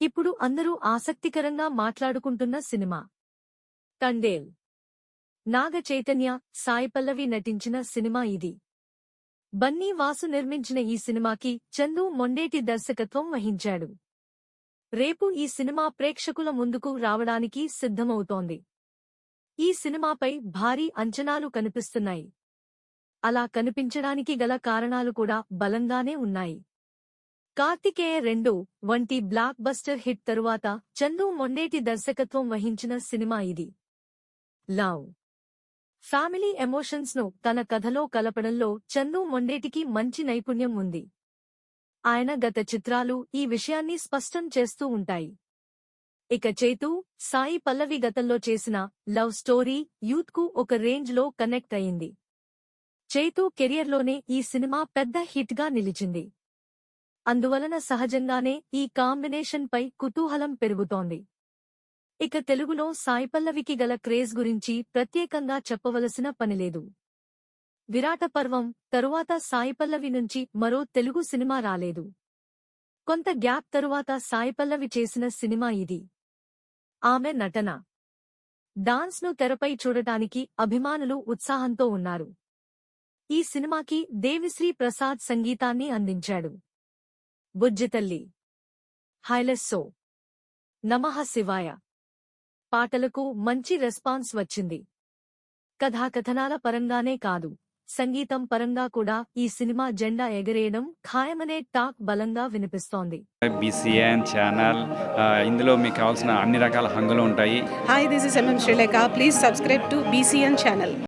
ఇప్పుడు అందరూ ఆసక్తికరంగా మాట్లాడుకుంటున్న సినిమా. తండేల్. నాగ చైతన్య సాయి పల్లవి నటించిన సినిమా ఇది. బన్నీ వాసు నిర్మించిన ఈ సినిమాకి చందు మొండేటి దర్శకత్వం వహించాడు. రేపు ఈ సినిమా ప్రేక్షకుల ముందుకు రావడానికి సిద్ధమవుతోంది. ఈ సినిమాపై భారీ అంచనాలు కనిపిస్తున్నాయి. అలా కనిపించడానికి గల కారణాలు కూడా బలంగానే ఉన్నాయి. కార్తికేయ రెండు వంటి బ్లాక్ బస్టర్ హిట్ తరువాత చందు మొండేటి దర్శకత్వం వహించిన సినిమా ఇది. లవ్. ఫ్యామిలీ ఎమోషన్స్ను తన కథలో కలపడంలో చందు మొండేటికి మంచి నైపుణ్యం ఉంది. ఆయన గత చిత్రాలు ఈ విషయాన్ని స్పష్టం చేస్తూ ఉంటాయి. ఇక చేతు సాయి పల్లవి గతంలో చేసిన లవ్ స్టోరీ యూత్కు ఒక రేంజ్లో కనెక్ట్ అయింది. చేతు కెరియర్లోనే ఈ సినిమా పెద్ద హిట్గా నిలిచింది. అందువలన సహజంగానే ఈ కాంబినేషన్ పై కుతూహలం పెరుగుతోంది. ఇక తెలుగులో సాయిపల్లవికి గల క్రేజ్ గురించి ప్రత్యేకంగా చెప్పవలసిన పనిలేదు విరాట పర్వం తరువాత సాయిపల్లవి నుంచి మరో తెలుగు సినిమా రాలేదు. కొంత గ్యాప్ తరువాత సాయిపల్లవి చేసిన సినిమా ఇది. ఆమె నటన. డాన్స్ను తెరపై చూడటానికి అభిమానులు ఉత్సాహంతో ఉన్నారు. ఈ సినిమాకి దేవిశ్రీ ప్రసాద్ సంగీతాన్ని అందించాడు. బుజ్జితల్లి హైలెస్సో. నమః శివాయ. పాటలకు మంచి రెస్పాన్స్ వచ్చింది. కథాకథనాల పరంగానే కాదు సంగీతం పరంగా కూడా ఈ సినిమా జెండా ఎగరేయడం ఖాయమనే టాక్ బలంగా వినిపిస్తోంది. బీసీఎన్ ఛానల్ ఇందులో మీకు కావాల్సిన అన్ని రకాల హంగులు ఉంటాయి. Hi, this is MM Sri Lanka. Please subscribe to BCN channel.